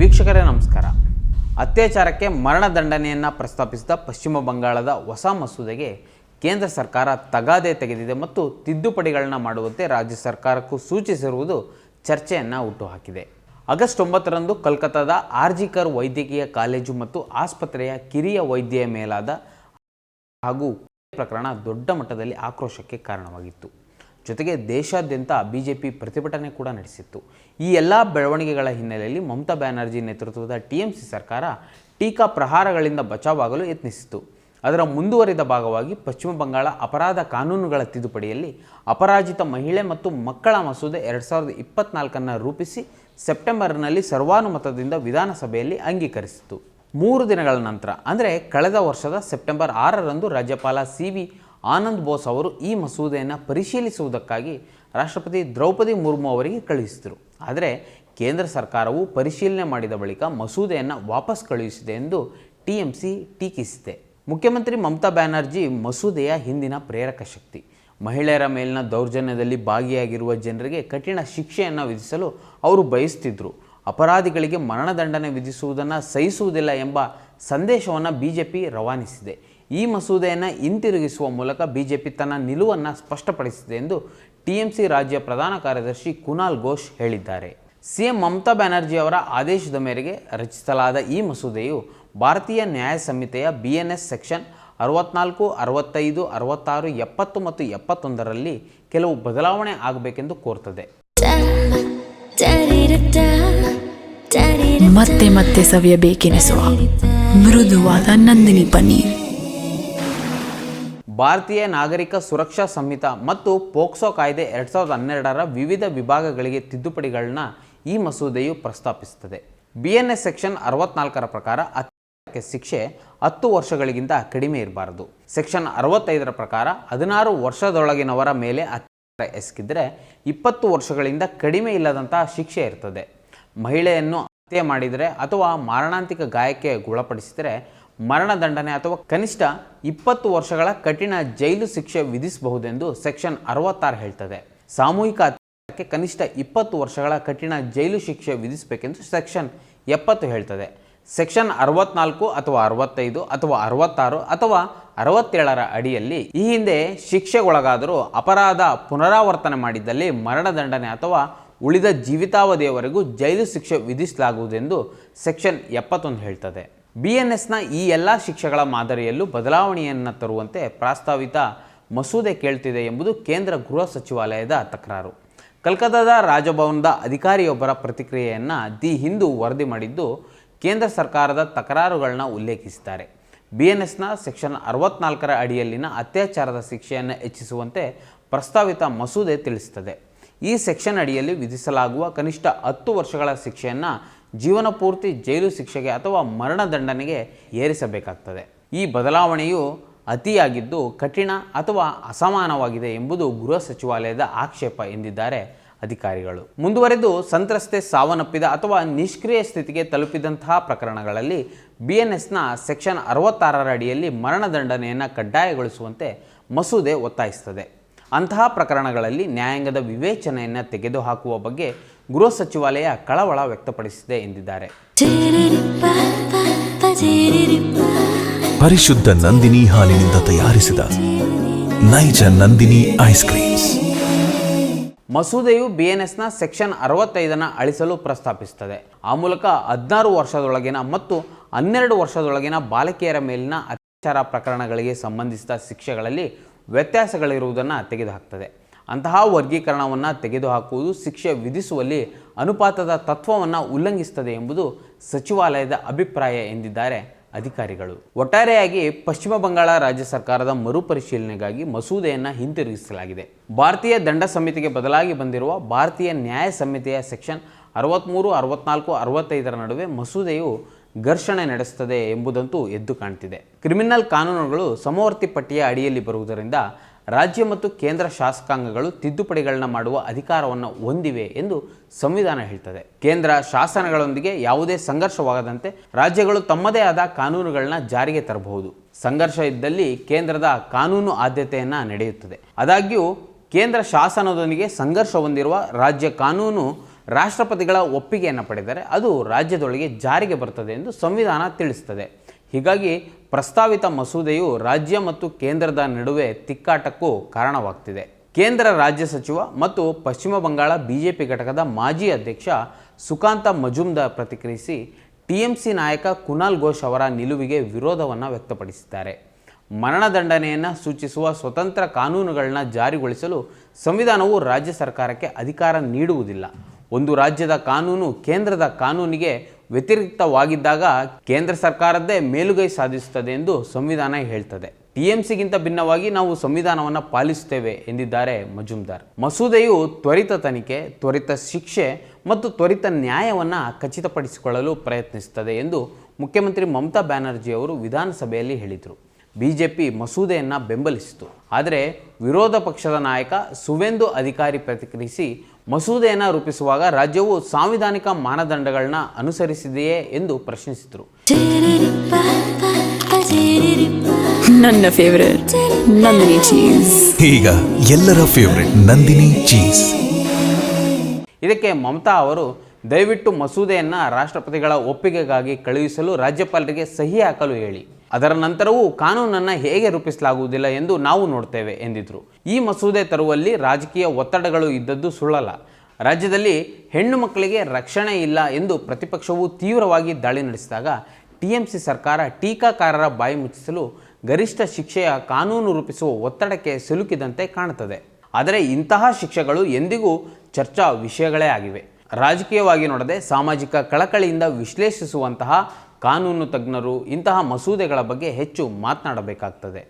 ವೀಕ್ಷಕರೇ ನಮಸ್ಕಾರ. ಅತ್ಯಾಚಾರಕ್ಕೆ ಮರಣದಂಡನೆಯನ್ನು ಪ್ರಸ್ತಾಪಿಸಿದ ಪಶ್ಚಿಮ ಬಂಗಾಳದ ಹೊಸ ಮಸೂದೆಗೆ ಕೇಂದ್ರ ಸರ್ಕಾರ ತಗಾದೆ ತೆಗೆದಿದೆ ಮತ್ತು ತಿದ್ದುಪಡಿಗಳನ್ನ ಮಾಡುವಂತೆ ರಾಜ್ಯ ಸರ್ಕಾರಕ್ಕೂ ಸೂಚಿಸಿರುವುದು ಚರ್ಚೆಯನ್ನು ಹುಟ್ಟುಹಾಕಿದೆ. ಆಗಸ್ಟ್ ಒಂಬತ್ತರಂದು ಕಲ್ಕತ್ತಾದ ಆರ್ಜಿಕರ್ ವೈದ್ಯಕೀಯ ಕಾಲೇಜು ಮತ್ತು ಆಸ್ಪತ್ರೆಯ ಕಿರಿಯ ವೈದ್ಯೆಯ ಮೇಲಾದ ಹಾಗೂ ಪ್ರಕರಣ ದೊಡ್ಡ ಮಟ್ಟದಲ್ಲಿ ಆಕ್ರೋಶಕ್ಕೆ ಕಾರಣವಾಗಿತ್ತು. ಜೊತೆಗೆ ದೇಶಾದ್ಯಂತ ಬಿ ಜೆ ಪಿ ಪ್ರತಿಭಟನೆ ಕೂಡ ನಡೆಸಿತ್ತು. ಈ ಎಲ್ಲ ಬೆಳವಣಿಗೆಗಳ ಹಿನ್ನೆಲೆಯಲ್ಲಿ ಮಮತಾ ಬ್ಯಾನರ್ಜಿ ನೇತೃತ್ವದ ಟಿ ಎಂ ಸಿ ಸರ್ಕಾರ ಟೀಕಾ ಪ್ರಹಾರಗಳಿಂದ ಬಚಾವಾಗಲು ಯತ್ನಿಸಿತು ಅದರ ಮುಂದುವರಿದ ಭಾಗವಾಗಿ ಪಶ್ಚಿಮ ಬಂಗಾಳ ಅಪರಾಧ ಕಾನೂನುಗಳ ತಿದ್ದುಪಡಿಯಲ್ಲಿ ಅಪರಾಜಿತ ಮಹಿಳೆ ಮತ್ತು ಮಕ್ಕಳ ಮಸೂದೆ ಎರಡು ಸಾವಿರದ ಇಪ್ಪತ್ನಾಲ್ಕನ್ನು ರೂಪಿಸಿ ಸೆಪ್ಟೆಂಬರ್ನಲ್ಲಿ ಸರ್ವಾನುಮತದಿಂದ ವಿಧಾನಸಭೆಯಲ್ಲಿ ಅಂಗೀಕರಿಸಿತು ಮೂರು ದಿನಗಳ ನಂತರ, ಅಂದರೆ ಕಳೆದ ವರ್ಷದ ಸೆಪ್ಟೆಂಬರ್ ಆರರಂದು ರಾಜ್ಯಪಾಲ ಸಿ ವಿ ಆನಂದ್ ಬೋಸ್ ಅವರು ಈ ಮಸೂದೆಯನ್ನು ಪರಿಶೀಲಿಸುವುದಕ್ಕಾಗಿ ರಾಷ್ಟ್ರಪತಿ ದ್ರೌಪದಿ ಮುರ್ಮು ಅವರಿಗೆ ಕಳುಹಿಸಿದರು. ಆದರೆ ಕೇಂದ್ರ ಸರ್ಕಾರವು ಪರಿಶೀಲನೆ ಮಾಡಿದ ಬಳಿಕ ಮಸೂದೆಯನ್ನು ವಾಪಸ್ ಕಳುಹಿಸಿದೆ ಎಂದು ಟಿ ಎಂ ಸಿ ಟೀಕಿಸಿದೆ. ಮುಖ್ಯಮಂತ್ರಿ ಮಮತಾ ಬ್ಯಾನರ್ಜಿ ಮಸೂದೆಯ ಹಿಂದಿನ ಪ್ರೇರಕ ಶಕ್ತಿ. ಮಹಿಳೆಯರ ಮೇಲಿನ ದೌರ್ಜನ್ಯದಲ್ಲಿ ಭಾಗಿಯಾಗಿರುವ ಜನರಿಗೆ ಕಠಿಣ ಶಿಕ್ಷೆಯನ್ನು ವಿಧಿಸಲು ಅವರು ಬಯಸ್ತಿದ್ರು. ಅಪರಾಧಿಗಳಿಗೆ ಮರಣದಂಡನೆ ವಿಧಿಸುವುದನ್ನು ಸಹಿಸುವುದಿಲ್ಲ ಎಂಬ ಸಂದೇಶವನ್ನು ಬಿಜೆಪಿ ರವಾನಿಸಿದೆ. ಈ ಮಸೂದೆಯನ್ನು ಹಿಂತಿರುಗಿಸುವ ಮೂಲಕ ಬಿಜೆಪಿ ತನ್ನ ನಿಲುವನ್ನು ಸ್ಪಷ್ಟಪಡಿಸಿದೆ ಎಂದು ಟಿಎಂಸಿ ರಾಜ್ಯ ಪ್ರಧಾನ ಕಾರ್ಯದರ್ಶಿ ಕುನಾಲ್ ಘೋಷ್ ಹೇಳಿದ್ದಾರೆ. ಸಿಎಂ ಮಮತಾ ಬ್ಯಾನರ್ಜಿ ಅವರ ಆದೇಶದ ಮೇರೆಗೆ ರಚಿಸಲಾದ ಈ ಮಸೂದೆಯು ಭಾರತೀಯ ನ್ಯಾಯ ಸಂಹಿತೆಯ ಬಿ ಎನ್ ಎಸ್ ಸೆಕ್ಷನ್ ಅರವತ್ನಾಲ್ಕು, ಅರವತ್ತೈದು, ಅರವತ್ತಾರು, ಎಪ್ಪತ್ತು ಮತ್ತು ಎಪ್ಪತ್ತೊಂದರಲ್ಲಿ ಕೆಲವು ಬದಲಾವಣೆ ಆಗಬೇಕೆಂದು ಕೋರ್ತದೆ. ಮತ್ತೆ ಮತ್ತೆ ಸವಿಯಬೇಕೆನಿಸುವ ಮೃದುವಾದ ನಂದಿನಿ ಪನ್ನೀರ್. ಭಾರತೀಯ ನಾಗರಿಕ ಸುರಕ್ಷಾ ಸಂಹಿತ ಮತ್ತು ಪೋಕ್ಸೋ ಕಾಯ್ದೆ ಎರಡು ಸಾವಿರದ ಹನ್ನೆರಡರ ವಿವಿಧ ವಿಭಾಗಗಳಿಗೆ ತಿದ್ದುಪಡಿಗಳನ್ನ ಈ ಮಸೂದೆಯು ಪ್ರಸ್ತಾಪಿಸುತ್ತದೆ. ಬಿ ಎನ್ ಎಸ್ ಸೆಕ್ಷನ್ ಅರವತ್ನಾಲ್ಕರ ಪ್ರಕಾರ ಅತ್ಯಾಚಾರಕ್ಕೆ ಶಿಕ್ಷೆ ಹತ್ತು ವರ್ಷಗಳಿಗಿಂತ ಕಡಿಮೆ ಇರಬಾರದು. ಸೆಕ್ಷನ್ ಅರವತ್ತೈದರ ಪ್ರಕಾರ ಹದಿನಾರು ವರ್ಷದೊಳಗಿನವರ ಮೇಲೆ ಅತ್ಯಾಚಾರ ಎಸಗಿದ್ರೆ ಇಪ್ಪತ್ತು ವರ್ಷಗಳಿಂದ ಕಡಿಮೆ ಇಲ್ಲದಂತಹ ಶಿಕ್ಷೆ ಇರ್ತದೆ. ಮಹಿಳೆಯನ್ನು ಹತ್ಯೆ ಮಾಡಿದರೆ ಅಥವಾ ಮಾರಣಾಂತಿಕ ಗಾಯಕ್ಕೆ ಗುಣಪಡಿಸಿದರೆ ಮರಣದಂಡನೆ ಅಥವಾ ಕನಿಷ್ಠ ಇಪ್ಪತ್ತು ವರ್ಷಗಳ ಕಠಿಣ ಜೈಲು ಶಿಕ್ಷೆ ವಿಧಿಸಬಹುದೆಂದು ಸೆಕ್ಷನ್ ಅರವತ್ತಾರು ಹೇಳ್ತದೆ. ಸಾಮೂಹಿಕ ಹತ್ಯೆ ಕನಿಷ್ಠ ಇಪ್ಪತ್ತು ವರ್ಷಗಳ ಕಠಿಣ ಜೈಲು ಶಿಕ್ಷೆ ವಿಧಿಸಬೇಕೆಂದು ಸೆಕ್ಷನ್ ಎಪ್ಪತ್ತು ಹೇಳ್ತದೆ. ಸೆಕ್ಷನ್ ಅರವತ್ನಾಲ್ಕು ಅಥವಾ ಅರವತ್ತೈದು ಅಥವಾ ಅರವತ್ತಾರು ಅಥವಾ ಅರವತ್ತೇಳರ ಅಡಿಯಲ್ಲಿ ಈ ಹಿಂದೆ ಶಿಕ್ಷೆಗೊಳಗಾದರೂ ಅಪರಾಧ ಪುನರಾವರ್ತನೆ ಮಾಡಿದ್ದಲ್ಲಿ ಮರಣದಂಡನೆ ಅಥವಾ ಉಳಿದ ಜೀವಿತಾವಧಿಯವರೆಗೂ ಜೈಲು ಶಿಕ್ಷೆ ವಿಧಿಸಲಾಗುವುದೆಂದು ಸೆಕ್ಷನ್ ಎಪ್ಪತ್ತೊಂದು ಹೇಳ್ತದೆ. ಬಿ ಎನ್ ಎಸ್ನ ಈ ಎಲ್ಲ ಶಿಕ್ಷೆಗಳ ಮಾದರಿಯಲ್ಲೂ ಬದಲಾವಣೆಯನ್ನು ತರುವಂತೆ ಪ್ರಸ್ತಾವಿತ ಮಸೂದೆ ಕೇಳ್ತಿದೆ ಎಂಬುದು ಕೇಂದ್ರ ಗೃಹ ಸಚಿವಾಲಯದ ತಕರಾರು. ಕಲ್ಕತ್ತಾದ ರಾಜಭವನದ ಅಧಿಕಾರಿಯೊಬ್ಬರ ಪ್ರತಿಕ್ರಿಯೆಯನ್ನು ದಿ ಹಿಂದೂ ವರದಿ ಮಾಡಿದ್ದು ಕೇಂದ್ರ ಸರ್ಕಾರದ ತಕರಾರುಗಳನ್ನ ಉಲ್ಲೇಖಿಸಿದ್ದಾರೆ. ಬಿ ಎನ್ ಎಸ್ನ ಸೆಕ್ಷನ್ ಅರವತ್ನಾಲ್ಕರ ಅಡಿಯಲ್ಲಿನ ಅತ್ಯಾಚಾರದ ಶಿಕ್ಷೆಯನ್ನು ಹೆಚ್ಚಿಸುವಂತೆ ಪ್ರಸ್ತಾವಿತ ಮಸೂದೆ ತಿಳಿಸುತ್ತದೆ ಈ ಸೆಕ್ಷನ್ ಅಡಿಯಲ್ಲಿ ವಿಧಿಸಲಾಗುವ ಕನಿಷ್ಠ ಹತ್ತು ವರ್ಷಗಳ ಶಿಕ್ಷೆಯನ್ನು ಜೀವನ ಪೂರ್ತಿ ಜೈಲು ಶಿಕ್ಷೆಗೆ ಅಥವಾ ಮರಣದಂಡನೆಗೆ ಏರಿಸಬೇಕಾಗ್ತದೆ. ಈ ಬದಲಾವಣೆಯು ಅತಿಯಾಗಿದ್ದು ಕಠಿಣ ಅಥವಾ ಅಸಮಾನವಾಗಿದೆ ಎಂಬುದು ಗೃಹ ಸಚಿವಾಲಯದ ಆಕ್ಷೇಪ ಎಂದಿದ್ದಾರೆ ಅಧಿಕಾರಿಗಳು. ಮುಂದುವರೆದು ಸಂತ್ರಸ್ತೆ ಸಾವನ್ನಪ್ಪಿದ ಅಥವಾ ನಿಷ್ಕ್ರಿಯ ಸ್ಥಿತಿಗೆ ತಲುಪಿದಂತಹ ಪ್ರಕರಣಗಳಲ್ಲಿ ಬಿ ಎನ್ ಎಸ್ನ ಸೆಕ್ಷನ್ ಅರವತ್ತಾರರ ಅಡಿಯಲ್ಲಿ ಮರಣದಂಡನೆಯನ್ನು ಕಡ್ಡಾಯಗೊಳಿಸುವಂತೆ ಮಸೂದೆ ಒತ್ತಾಯಿಸುತ್ತದೆ. ಅಂತಹ ಪ್ರಕರಣಗಳಲ್ಲಿ ನ್ಯಾಯಾಂಗದ ವಿವೇಚನೆಯನ್ನು ತೆಗೆದುಹಾಕುವ ಬಗ್ಗೆ ಗೃಹ ಸಚಿವಾಲಯ ಕಳವಳ ವ್ಯಕ್ತಪಡಿಸಿದೆ ಎಂದಿದ್ದಾರೆ. ಪರಿಶುದ್ಧ ನಂದಿನಿ ಹಾಲಿನಿಂದ ತಯಾರಿಸಿದ ನೈಜ ನಂದಿನಿ ಐಸ್ ಕ್ರೀಮ್ಸ್. ಮಸೂದೆಯು ಬಿ ಎನ್ ಎಸ್ನ ಸೆಕ್ಷನ್ ಅರವತ್ತೈದನ್ನು ಅಳಿಸಲು ಪ್ರಸ್ತಾಪಿಸುತ್ತದೆ. ಆ ಮೂಲಕ ಹದಿನಾರು ವರ್ಷದೊಳಗಿನ ಮತ್ತು ಹನ್ನೆರಡು ವರ್ಷದೊಳಗಿನ ಬಾಲಕಿಯರ ಮೇಲಿನ ಅತ್ಯಾಚಾರ ಪ್ರಕರಣಗಳಿಗೆ ಸಂಬಂಧಿಸಿದ ಶಿಕ್ಷೆಗಳಲ್ಲಿ ವ್ಯತ್ಯಾಸಗಳಿರುವುದನ್ನು ತೆಗೆದುಹಾಕ್ತದೆ. ಅಂತಹ ವರ್ಗೀಕರಣವನ್ನು ತೆಗೆದುಹಾಕುವುದು ಶಿಕ್ಷೆ ವಿಧಿಸುವಲ್ಲಿ ಅನುಪಾತದ ತತ್ವವನ್ನು ಉಲ್ಲಂಘಿಸುತ್ತದೆ ಎಂಬುದು ಸಚಿವಾಲಯದ ಅಭಿಪ್ರಾಯ ಎಂದಿದ್ದಾರೆ ಅಧಿಕಾರಿಗಳು. ಒಟ್ಟಾರೆಯಾಗಿ ಪಶ್ಚಿಮ ಬಂಗಾಳ ರಾಜ್ಯ ಸರ್ಕಾರದ ಮರುಪರಿಶೀಲನೆಗಾಗಿ ಮಸೂದೆಯನ್ನು ಹಿಂತಿರುಗಿಸಲಾಗಿದೆ. ಭಾರತೀಯ ದಂಡ ಸಮಿತಿಗೆ ಬದಲಾಗಿ ಬಂದಿರುವ ಭಾರತೀಯ ನ್ಯಾಯ ಸಮಿತಿಯ ಸೆಕ್ಷನ್ ಅರವತ್ತ್ಮೂರು ಅರವತ್ನಾಲ್ಕು, ಅರವತ್ತೈದರ ನಡುವೆ ಮಸೂದೆಯು ಘರ್ಷಣೆ ನಡೆಸುತ್ತದೆ ಎಂಬುದಂತೂ ಎದ್ದು ಕಾಣ್ತಿದೆ. ಕ್ರಿಮಿನಲ್ ಕಾನೂನುಗಳು ಸಮವರ್ತಿ ಪಟ್ಟಿಯ ಅಡಿಯಲ್ಲಿ ಬರುವುದರಿಂದ ರಾಜ್ಯ ಮತ್ತು ಕೇಂದ್ರ ಶಾಸಕಾಂಗಗಳು ತಿದ್ದುಪಡಿಗಳನ್ನ ಮಾಡುವ ಅಧಿಕಾರವನ್ನು ಹೊಂದಿವೆ ಎಂದು ಸಂವಿಧಾನ ಹೇಳ್ತದೆ. ಕೇಂದ್ರ ಶಾಸನಗಳೊಂದಿಗೆ ಯಾವುದೇ ಸಂಘರ್ಷವಾಗದಂತೆ ರಾಜ್ಯಗಳು ತಮ್ಮದೇ ಆದ ಕಾನೂನುಗಳನ್ನ ಜಾರಿಗೆ ತರಬಹುದು. ಸಂಘರ್ಷ ಇದ್ದಲ್ಲಿ ಕೇಂದ್ರದ ಕಾನೂನು ಆದ್ಯತೆಯನ್ನು ನಡೆಯುತ್ತದೆ. ಆದಾಗ್ಯೂ ಕೇಂದ್ರ ಶಾಸನದೊಂದಿಗೆ ಸಂಘರ್ಷ ಹೊಂದಿರುವ ರಾಜ್ಯ ಕಾನೂನು ರಾಷ್ಟ್ರಪತಿಗಳ ಒಪ್ಪಿಗೆಯನ್ನು ಪಡೆದರೆ ಅದು ರಾಜ್ಯದೊಳಗೆ ಜಾರಿಗೆ ಬರುತ್ತದೆ ಎಂದು ಸಂವಿಧಾನ ತಿಳಿಸುತ್ತದೆ ಹೀಗಾಗಿ ಪ್ರಸ್ತಾವಿತ ಮಸೂದೆಯು ರಾಜ್ಯ ಮತ್ತು ಕೇಂದ್ರದ ನಡುವೆ ತಿಕ್ಕಾಟಕ್ಕೂ ಕಾರಣವಾಗ್ತಿದೆ. ಕೇಂದ್ರ ರಾಜ್ಯ ಸಚಿವ ಮತ್ತು ಪಶ್ಚಿಮ ಬಂಗಾಳ ಬಿಜೆಪಿ ಘಟಕದ ಮಾಜಿ ಅಧ್ಯಕ್ಷ ಸುಕಾಂತ ಮಜುಮ್ದಾರ್ ಪ್ರತಿಕ್ರಿಯಿಸಿ ಟಿಎಂಸಿ ನಾಯಕ ಕುನಾಲ್ ಘೋಷ್ ಅವರ ನಿಲುವಿಗೆ ವಿರೋಧವನ್ನು ವ್ಯಕ್ತಪಡಿಸಿದ್ದಾರೆ. ಮರಣದಂಡನೆಯನ್ನು ಸೂಚಿಸುವ ಸ್ವತಂತ್ರ ಕಾನೂನುಗಳನ್ನ ಜಾರಿಗೊಳಿಸಲು ಸಂವಿಧಾನವು ರಾಜ್ಯ ಸರ್ಕಾರಕ್ಕೆ ಅಧಿಕಾರ ನೀಡುವುದಿಲ್ಲ. ಒಂದು ರಾಜ್ಯದ ಕಾನೂನು ಕೇಂದ್ರದ ಕಾನೂನಿಗೆ ವ್ಯತಿರಿಕ್ತವಾಗಿದ್ದಾಗ ಕೇಂದ್ರ ಸರ್ಕಾರದ್ದೇ ಮೇಲುಗೈ ಸಾಧಿಸುತ್ತದೆ ಎಂದು ಸಂವಿಧಾನ ಹೇಳ್ತದೆ. ಟಿಎಂಸಿಗಿಂತ ಭಿನ್ನವಾಗಿ ನಾವು ಸಂವಿಧಾನವನ್ನು ಪಾಲಿಸುತ್ತೇವೆ ಎಂದಿದ್ದಾರೆ ಮಜುಮ್ದಾರ್. ಮಸೂದೆಯು ತ್ವರಿತ ತನಿಖೆ, ತ್ವರಿತ ಶಿಕ್ಷೆ ಮತ್ತು ತ್ವರಿತ ನ್ಯಾಯವನ್ನು ಖಚಿತಪಡಿಸಿಕೊಳ್ಳಲು ಪ್ರಯತ್ನಿಸುತ್ತದೆ ಎಂದು ಮುಖ್ಯಮಂತ್ರಿ ಮಮತಾ ಬ್ಯಾನರ್ಜಿ ಅವರು ವಿಧಾನಸಭೆಯಲ್ಲಿ ಹೇಳಿದರು. ಬಿಜೆಪಿ ಮಸೂದೆಯನ್ನು ಬೆಂಬಲಿಸಿತು. ಆದರೆ ವಿರೋಧ ಪಕ್ಷದ ನಾಯಕ ಸುವೆಂದು ಅಧಿಕಾರಿ ಪ್ರತಿಕ್ರಿಯಿಸಿ ಮಸೂದೆಯನ್ನು ರೂಪಿಸುವಾಗ ರಾಜ್ಯವು ಸಾಂವಿಧಾನಿಕ ಮಾನದಂಡಗಳನ್ನ ಅನುಸರಿಸಿದೆಯೇ ಎಂದು ಪ್ರಶ್ನಿಸಿದರು. ನನ್ನ ಫೇವರೇಟ್ ನಂದಿನಿ ಚೀಸ್ ಈಗ ಎಲ್ಲರ ಫೇವರೆಟ್ ನಂದಿನಿ ಚೀಸ್ ಇದಕ್ಕೆ ಮಮತಾ ಅವರು ದಯವಿಟ್ಟು ಮಸೂದೆಯನ್ನು ರಾಷ್ಟ್ರಪತಿಗಳ ಒಪ್ಪಿಗೆಗಾಗಿ ಕಳುಹಿಸಲು ರಾಜ್ಯಪಾಲರಿಗೆ ಸಹಿ ಹಾಕಲು ಹೇಳಿ. ಅದರ ನಂತರವೂ ಕಾನೂನನ್ನು ಹೇಗೆ ರೂಪಿಸಲಾಗುವುದಿಲ್ಲ ಎಂದು ನಾವು ನೋಡ್ತೇವೆ ಎಂದಿದ್ರು. ಈ ಮಸೂದೆ ತರುವಲ್ಲಿ ರಾಜಕೀಯ ಒತ್ತಡಗಳು ಇದ್ದದ್ದು ಸುಳ್ಳಲ್ಲ. ರಾಜ್ಯದಲ್ಲಿ ಹೆಣ್ಣು ಮಕ್ಕಳಿಗೆ ರಕ್ಷಣೆ ಇಲ್ಲ ಎಂದು ಪ್ರತಿಪಕ್ಷವು ತೀವ್ರವಾಗಿ ದಾಳಿ ನಡೆಸಿದಾಗ ಟಿಎಂಸಿ ಸರ್ಕಾರ ಟೀಕಾಕಾರರ ಬಾಯಿ ಮುಚ್ಚಿಸಲು ಗರಿಷ್ಠ ಶಿಕ್ಷೆಯ ಕಾನೂನು ರೂಪಿಸುವ ಒತ್ತಡಕ್ಕೆ ಸಿಲುಕಿದಂತೆ ಕಾಣುತ್ತದೆ. ಆದರೆ ಇಂತಹ ಶಿಕ್ಷೆಗಳು ಎಂದಿಗೂ ಚರ್ಚಾ ವಿಷಯಗಳೇ ಆಗಿವೆ. ರಾಜಕೀಯವಾಗಿ ನೋಡದೆ ಸಾಮಾಜಿಕ ಕಳಕಳಿಯಿಂದ ವಿಶ್ಲೇಷಿಸುವಂತಹ ಕಾನೂನು ತಜ್ಞರು ಇಂತಹ ಮಸೂದೆಗಳ ಬಗ್ಗೆ ಹೆಚ್ಚು ಮಾತನಾಡಬೇಕಾಗ್ತದೆ.